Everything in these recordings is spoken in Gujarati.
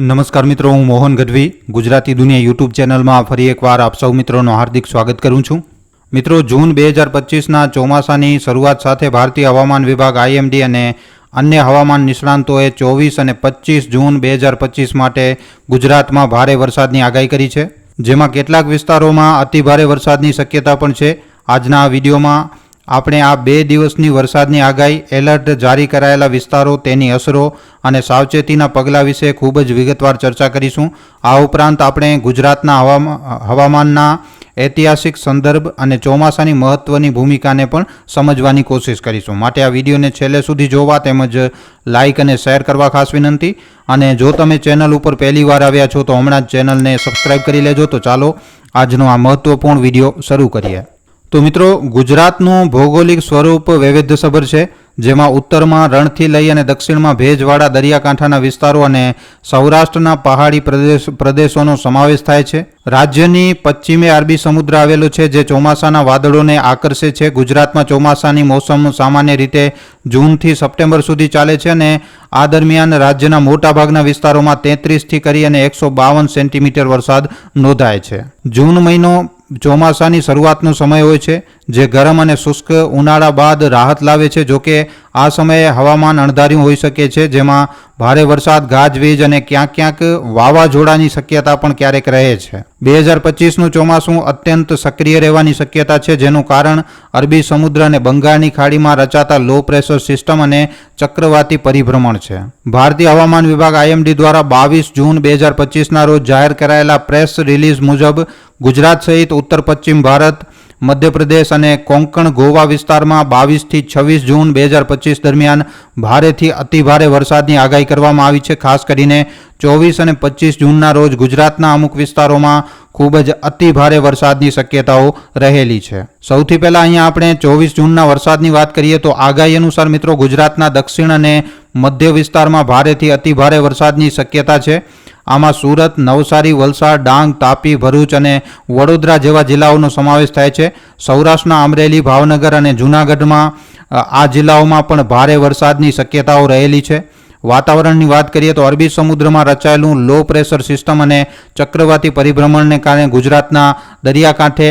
નમસ્કાર મિત્રો, હું મોહન ગઢવી. ગુજરાતી દુનિયા યુટ્યુબ ચેનલમાં ફરી એકવાર આપ સૌ મિત્રોનું હાર્દિક સ્વાગત કરું છું. મિત્રો, જૂન બે હજાર પચીસના ચોમાસાની શરૂઆત સાથે ભારતીય હવામાન વિભાગ, આઈએમડી અને અન્ય હવામાન નિષ્ણાંતોએ ચોવીસ અને પચીસ જૂન બે હજાર પચીસ માટે ગુજરાતમાં ભારે વરસાદની આગાહી કરી છે. જેમાં કેટલાક વિસ્તારોમાં અતિભારે વરસાદની શક્યતા પણ છે. આજના વિડીયોમાં આપણે આ બે દિવસની વરસાદની આગાહી એલર્ટ જારી કરાયેલા વિસ્તારો, તેની અસરો અને સાવચેતીના પગલાં વિશે ખૂબ જ વિગતવાર ચર્ચા કરીશું. આ ઉપરાંત આપણે ગુજરાતના હવામા, હવામાનના ઐતિહાસિક સંદર્ભ અને ચોમાસાની મહત્વની ભૂમિકાને પણ સમજવાની કોશિશ કરીશું. માટે આ વિડીયોને છેલ્લે સુધી જોવા તેમજ લાઇક અને શેર કરવા ખાસ વિનંતી. અને જો તમે ચેનલ ઉપર પહેલી વાર આવ્યા છો તો હમણાં જ ચેનલને સબસ્ક્રાઇબ કરી લેજો. તો ચાલો આજનો આ મહત્વપૂર્ણ વીડિયો શરૂ કરીએ. તો મિત્રો, ગુજરાતનું ભૌગોલિક સ્વરૂપ વૈવિધ્યસભર છે, જેમાં ઉત્તરમાં રણથી લઈ અને દક્ષિણમાં ભેજવાળા દરિયાકાંઠાના વિસ્તારો અને સૌરાષ્ટ્રના પહાડી પ્રદેશ, પ્રદેશોનો સમાવેશ થાય છે. રાજ્યની પશ્ચિમે અરબી સમુદ્ર આવેલો છે, જે ચોમાસાના વાદળોને આકર્ષે છે. ગુજરાતમાં ચોમાસાની મોસમ સામાન્ય રીતે જૂનથી સપ્ટેમ્બર સુધી ચાલે છે અને આ દરમિયાન રાજ્યના મોટાભાગના વિસ્તારોમાં તેત્રીસથી કરી અને એકસો બાવન સેન્ટીમીટર વરસાદ નોંધાય છે. જૂન મહિનો ચોમાસાની શરૂઆતનો સમય હોય છે, જે ગરમ અને શુષ્ક ઉનાળા બાદ રાહત લાવે છે જોકે આ સમયે હવામાન અણધાર્યું હોઈ શકે છે, જેમાં ભારે વરસાદ, ગાજવીજ અને ક્યાંક ક્યાંક વાવાઝોડાની શક્યતા પણ ક્યારેક રહે છે. બે હજાર પચીસનું ચોમાસું અત્યંત સક્રિય રહેવાની શક્યતા છે, જેનું કારણ અરબી સમુદ્ર અને બંગાળની ખાડીમાં રચાતા લો પ્રેશર સિસ્ટમ અને ચક્રવાતી પરિભ્રમણ છે. ભારતીય હવામાન વિભાગ આઈએમડી દ્વારા બાવીસ જૂન બે હજાર પચીસના રોજ જાહેર કરાયેલા પ્રેસ રિલીઝ મુજબ ગુજરાત સહિત ઉત્તર પશ્ચિમ ભારત, મધ્યપ્રદેશ અને કોંકણ ગોવા વિસ્તારમાં બાવીસથી છવ્વીસ જૂન બે હજાર પચીસ દરમિયાન ભારેથી અતિભારે વરસાદની આગાહી કરવામાં આવી છે. ખાસ કરીને ચોવીસ અને પચીસ જૂનના રોજ ગુજરાતના અમુક વિસ્તારોમાં ખૂબ જ અતિભારે વરસાદની શક્યતાઓ રહેલી છે. સૌથી પહેલાં અહીંયા આપણે ચોવીસ જૂનના વરસાદની વાત કરીએ તો આગાહી અનુસાર મિત્રો ગુજરાતના દક્ષિણ અને મધ્ય વિસ્તારમાં ભારેથી અતિભારે વરસાદની શક્યતા છે. આમાં સુરત, નવસારી, વલસાડ, ડાંગ, તાપી, ભરૂચ અને વડોદરા જેવા જિલ્લાઓનો સમાવેશ થાય છે. સૌરાષ્ટ્રના અમરેલી, ભાવનગર અને જૂનાગઢમાં આ જિલ્લાઓમાં પણ ભારે વરસાદની શક્યતાઓ રહેલી છે. વાતાવરણની વાત કરીએ તો અરબી સમુદ્રમાં રચાયેલું લો પ્રેશર સિસ્ટમ અને ચક્રવાતી પરિભ્રમણને કારણે ગુજરાતના દરિયાકાંઠે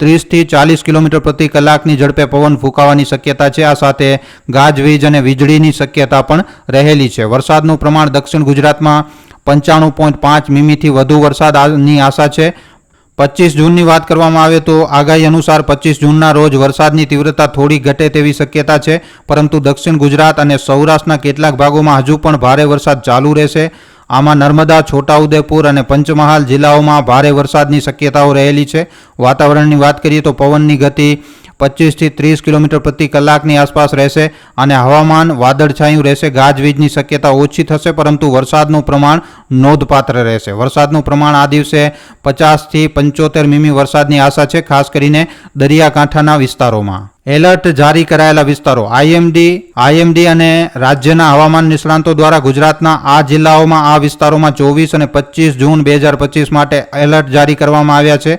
ત્રીસથી ચાલીસ કિલોમીટર પ્રતિ કલાકની ઝડપે પવન ફૂંકાવાની શક્યતા છે. આ સાથે ગાજવીજ અને વીજળીની શક્યતા પણ રહેલી છે. વરસાદનું પ્રમાણ દક્ષિણ ગુજરાતમાં પંચાણું પોઈન્ટ પાંચ મીમીથી વધુ વરસાદની આશા છે. પચીસ જૂનની વાત કરવામાં આવે તો આગાહી અનુસાર પચીસ જૂનના રોજ વરસાદની તીવ્રતા થોડી ઘટે તેવી શક્યતા છે, પરંતુ દક્ષિણ ગુજરાત અને સૌરાષ્ટ્રના કેટલાક ભાગોમાં હજુ પણ ભારે વરસાદ ચાલુ રહેશે. આમાં નર્મદા, છોટાઉદેપુર અને પંચમહાલ જિલ્લાઓમાં ભારે વરસાદની શક્યતાઓ રહેલી છે. વાતાવરણની વાત કરીએ તો પવનની ગતિ પચીસથી ત્રીસ કિલોમીટર પ્રતિ કલાકની આસપાસ રહેશે અને હવામાન વાદળછાયું રહેશે, ગાજવીજની શક્યતા ઓછી થશે, પરંતુ વરસાદનું પ્રમાણ નોંધપાત્ર રહેશે. વરસાદનું પ્રમાણ આ દિવસે પચાસથી પંચોતેર મીમી વરસાદની આશા છે, ખાસ કરીને દરિયાકાંઠાના વિસ્તારોમાં. એલર્ટ જારી કરાયેલા વિસ્તારો. આઈએમડી આઈએમડી અને રાજ્યના હવામાન નિષ્ણાંતો દ્વારા ગુજરાતના આ જિલ્લાઓમાં આ વિસ્તારોમાં ચોવીસ અને પચીસ જૂન બે હજાર પચીસ માટે એલર્ટ જારી કરવામાં આવ્યા છે.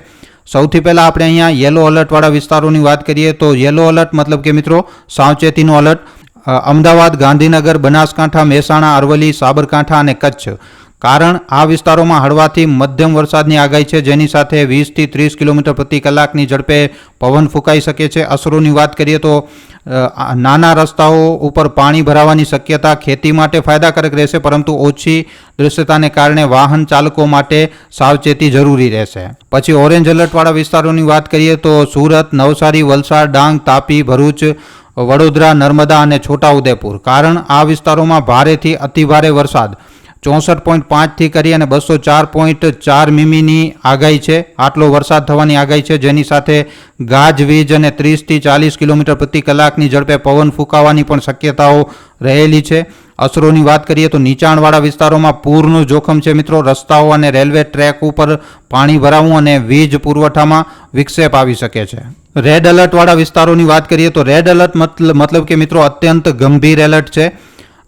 સૌથી પહેલાં આપણે અહીંયા યલો અલર્ટવાળા વિસ્તારોની વાત કરીએ તો યલો અલર્ટ મતલબ કે મિત્રો સાવચેતીનો અલર્ટ અમદાવાદ, ગાંધીનગર, બનાસકાંઠા, મહેસાણા, અરવલ્લી, સાબરકાંઠા અને કચ્છ. કારણ આ વિસ્તારોમાં હળવાથી મધ્યમ વરસાદની આગાહી છે, જેની સાથે વીસથી ત્રીસ કિલોમીટર પ્રતિ કલાકની ઝડપે પવન ફૂંકાઈ શકે છે. અસરોની વાત કરીએ તો નાના રસ્તાઓ ઉપર પાણી ભરાવાની શક્યતા ખેતી માટે ફાયદાકારક રહેશે, પરંતુ ઓછી દૃશ્યતાને કારણે વાહન ચાલકો માટે સાવચેતી જરૂરી રહેશે. પછી ઓરેન્જ એલર્ટવાળા વિસ્તારોની વાત કરીએ તો, સુરત, નવસારી, વલસાડ, ડાંગ, તાપી, ભરૂચ, વડોદરા, નર્મદા અને છોટાઉદેપુર. કારણ આ વિસ્તારોમાં ભારેથી અતિભારે વરસાદ. ચોસઠ પોઈન્ટ પાંચથી કરી અને બસો ચાર પોઈન્ટ ચાર મીમીની આગાહી છે. આટલો વરસાદ થવાની આગાહી છે. જેની સાથે ગાજવીજ અને ત્રીસથી ચાલીસ કિલોમીટર પ્રતિ કલાકની ઝડપે પવન ફૂંકાવાની પણ શક્યતાઓ રહેલી છે. અસરોની વાત કરીએ તો નીચાણવાળા વિસ્તારોમાં પૂરનું જોખમ છે મિત્રો. રસ્તાઓ અને રેલવે ટ્રેક ઉપર પાણી ભરાવું અને વીજ પુરવઠામાં વિક્ષેપ આવી શકે છે. રેડ એલર્ટવાળા વિસ્તારોની વાત કરીએ તો રેડ એલર્ટ મતલબ કે મિત્રો અત્યંત ગંભીર એલર્ટ છે.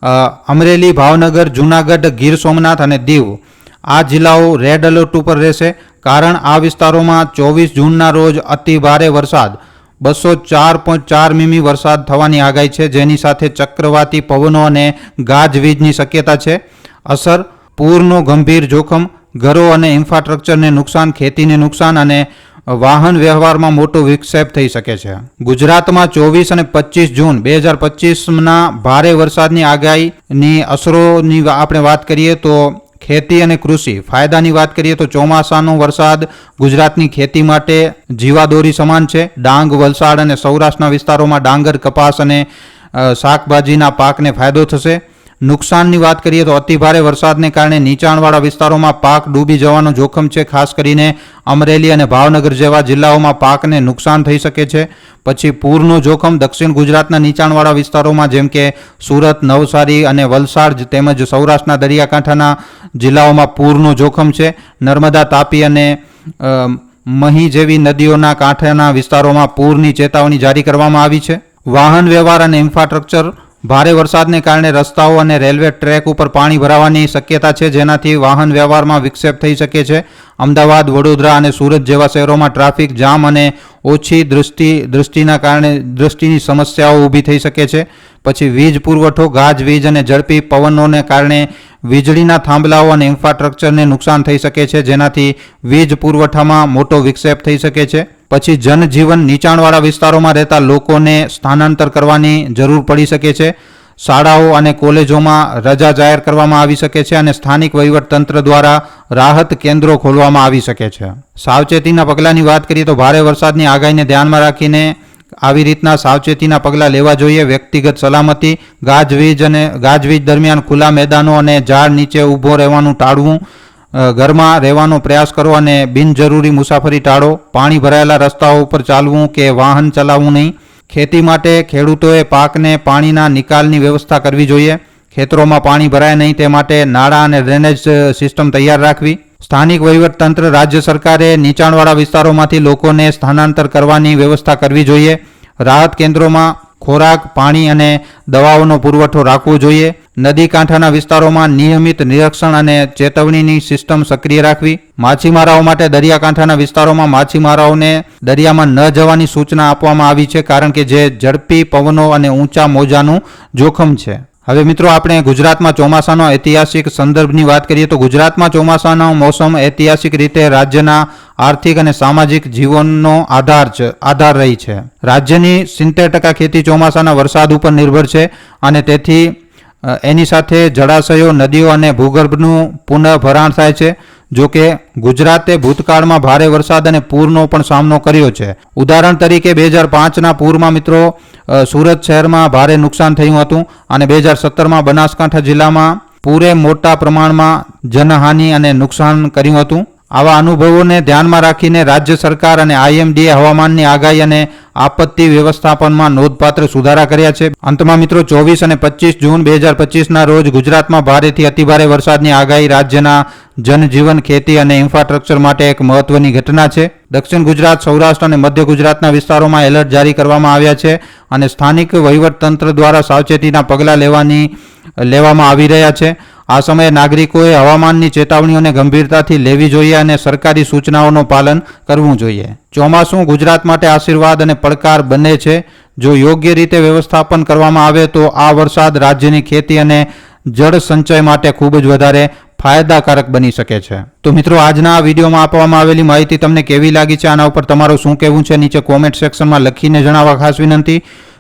અમરેલી, ભાવનગર, જૂનાગઢ, ગીર સોમનાથ અને દીવ. આ જિલ્લાઓ રેડ એલર્ટ ઉપર રહેશે કારણ આ વિસ્તારોમાં ચોવીસ જૂનના રોજ અતિ ભારે વરસાદ. બસો ચાર પોઈન્ટ ચાર મીમી વરસાદ થવાની આગાહી છે, જેની સાથે ચક્રવાતી પવનો અને ગાજવીજની શક્યતા છે. અસર, પૂરનું ગંભીર જોખમ, ઘરો અને ઇન્ફ્રાસ્ટ્રક્ચરને નુકસાન, ખેતીને નુકસાન અને વાહન વ્યવહારમાં મોટો વિક્ષેપ થઈ શકે છે. ગુજરાતમાં ચોવીસ અને પચીસ જૂન બે હજાર પચીસના ભારે વરસાદની આગાહીની અસરોની આપણે વાત કરીએ તો ખેતી અને કૃષિ. ફાયદાની વાત કરીએ તો ચોમાસાનો વરસાદ ગુજરાતની ખેતી માટે જીવાદોરી સમાન છે. ડાંગ, વલસાડ અને સૌરાષ્ટ્રના વિસ્તારોમાં ડાંગર, કપાસ અને શાકભાજીના પાકને ફાયદો થશે. નુકસાનની વાત કરીએ તો અતિભારે વરસાદને કારણે નીચાણવાળા વિસ્તારોમાં પાક ડૂબી જવાનું જોખમ છે, ખાસ કરીને અમરેલી અને ભાવનગર જેવા જિલ્લાઓમાં પાકને નુકસાન થઈ શકે છે. પછી પૂરનું જોખમ દક્ષિણ ગુજરાતના નીચાણવાળા વિસ્તારોમાં જેમ કે સુરત, નવસારી અને વલસાડ તેમજ સૌરાષ્ટ્રના દરિયાકાંઠાના જિલ્લાઓમાં પૂરનું જોખમ છે. નર્મદા, તાપી અને મહી જેવી નદીઓના કાંઠાના વિસ્તારોમાં પૂરની ચેતવણી જારી કરવામાં આવી છે. વાહન વ્યવહાર અને ઇન્ફ્રાસ્ટ્રક્ચર ભારે વરસાદને કારણે રસ્તાઓ અને રેલવે ટ્રેક ઉપર પાણી ભરાવાની શક્યતા છે, જેનાથી વાહન વ્યવહારમાં વિક્ષેપ થઈ શકે છે. અમદાવાદ, વડોદરા અને સુરત જેવા શહેરોમાં ટ્રાફિક જામ અને ઓછી દૃષ્ટિ દૃષ્ટિના કારણે દૃષ્ટિની સમસ્યાઓ ઊભી થઈ શકે છે. પછી વીજ પુરવઠો ગાજવીજ અને ઝડપી પવનોને કારણે વીજળીના થાંભલાઓ અને ઇન્ફ્રાસ્ટ્રક્ચરને નુકસાન થઈ શકે છે, જેનાથી વીજ પુરવઠામાં મોટો વિક્ષેપ થઈ શકે છે. પછી જનજીવન નીચાણવાળા વિસ્તારોમાં રહેતા લોકોને સ્થાનાંતર કરવાની જરૂર પડી શકે છે. શાળાઓ અને કોલેજોમાં રજા જાહેર કરવામાં આવી શકે છે અને સ્થાનિક વહીવટતંત્ર દ્વારા રાહત કેન્દ્રો ખોલવામાં આવી શકે છે. સાવચેતીના પગલાંની વાત કરીએ તો ભારે વરસાદની આગાહીને ધ્યાનમાં રાખીને આવી રીતના સાવચેતીના પગલાં લેવા જોઈએ. વ્યક્તિગત સલામતી, ગાજવીજ અને ગાજવીજ દરમિયાન ખુલ્લા મેદાનો અને ઝાડ નીચે ઊભો રહેવાનું ટાળવું ઘરમાં રહેવાનો પ્રયાસ કરો અને બિનજરૂરી મુસાફરી ટાળો. પાણી ભરાયેલા રસ્તાઓ ઉપર ચાલવું કે વાહન ચલાવવું નહીં. ખેતી માટે ખેડૂતોએ પાકને પાણીના નિકાલની વ્યવસ્થા કરવી જોઈએ. ખેતરોમાં પાણી ભરાય નહીં તે માટે નાળા અને ડ્રેનેજ સિસ્ટમ તૈયાર રાખવી. સ્થાનિક વહીવટતંત્ર રાજ્ય સરકારે નીચાણવાળા વિસ્તારોમાંથી લોકોને સ્થાનાંતર કરવાની વ્યવસ્થા કરવી જોઈએ. રાહત કેન્દ્રોમાં ખોરાક, પાણી અને દવાઓનો પુરવઠો રાખવો જોઈએ. નદી કાંઠાના વિસ્તારોમાં નિયમિત નિરીક્ષણ અને ચેતવણીની સિસ્ટમ સક્રિય રાખવી, માછીમારાઓ માટે દરિયાકાંઠાના વિસ્તારોમાં માછીમારાઓને દરિયામાં ન જવાની સૂચના આપવામાં આવી છે કારણ કે જે ઝડપી પવનો અને ઊંચા મોજાનું જોખમ છે. હવે મિત્રો આપણે ગુજરાતમાં ચોમાસાનો ઐતિહાસિક સંદર્ભની વાત કરીએ તો ગુજરાતમાં ચોમાસાનો મોસમ ઐતિહાસિક રીતે રાજ્યના આર્થિક અને સામાજિક જીવનનો આધાર છે, આધાર રહી છે. રાજ્યની સિત્તેર ટકા ખેતી ચોમાસાના વરસાદ ઉપર નિર્ભર છે અને તેથી એની સાથે જળાશયો, નદીઓ અને ભૂગર્ભનું પુનઃભરાણ થાય છે, જો કે ગુજરાતે ભૂતકાળમાં ભારે વરસાદ અને પૂરનો પણ સામનો કર્યો છે. ઉદાહરણ તરીકે બે હજાર પાંચના પૂરમાં મિત્રો સુરત શહેરમાં ભારે નુકસાન થયું હતું અને બે હજાર સત્તરમાં બનાસકાંઠા જિલ્લામાં પૂરે મોટા પ્રમાણમાં જનહાનિ અને નુકસાન કર્યું હતું. આવા અનુભવોને ધ્યાનમાં રાખીને રાજ્ય સરકાર અને આઈએમડીએ હવામાનની આગાહી અને આપત્તિ વ્યવસ્થાપનમાં નોંધપાત્ર સુધારા કર્યા છે. અંતમાં મિત્રો, ચોવીસ અને પચીસ જૂન બે હજાર પચીસના રોજ ગુજરાતમાં ભારેથી અતિભારે વરસાદની આગાહી રાજ્યના જનજીવન, ખેતી અને ઇન્ફ્રાસ્ટ્રક્ચર માટે એક મહત્વની ઘટના છે. દક્ષિણ ગુજરાત, સૌરાષ્ટ્ર અને મધ્ય ગુજરાતના વિસ્તારોમાં એલર્ટ જારી કરવામાં આવ્યા છે અને સ્થાનિક વહીવટતંત્ર દ્વારા સાવચેતીના પગલાં લેવાની, લેવામાં આવી રહ્યા છે. આ સમયે નાગરિકોએ હવામાનની ચેતવણીઓને ગંભીરતાથી લેવી જોઈએ અને સરકારી સૂચનાઓનું પાલન કરવું જોઈએ. ચોમાસું ગુજરાત માટે આશીર્વાદ અને પડકાર બને છે. જો યોગ્ય રીતે વ્યવસ્થાપન કરવામાં આવે તો આ વરસાદ રાજ્યની ખેતી અને જળ સંચય માટે ખૂબ જ વધારે ફાયદાકારક બની શકે છે. તો મિત્રો, આજના વિડીયોમાં આપવામાં આવેલી માહિતી તમને કેવી લાગી છે? આના ઉપર તમારું શું કહેવું છે? નીચે કોમેન્ટ સેક્શનમાં લખીને જણાવવા ખાસ વિનંતી.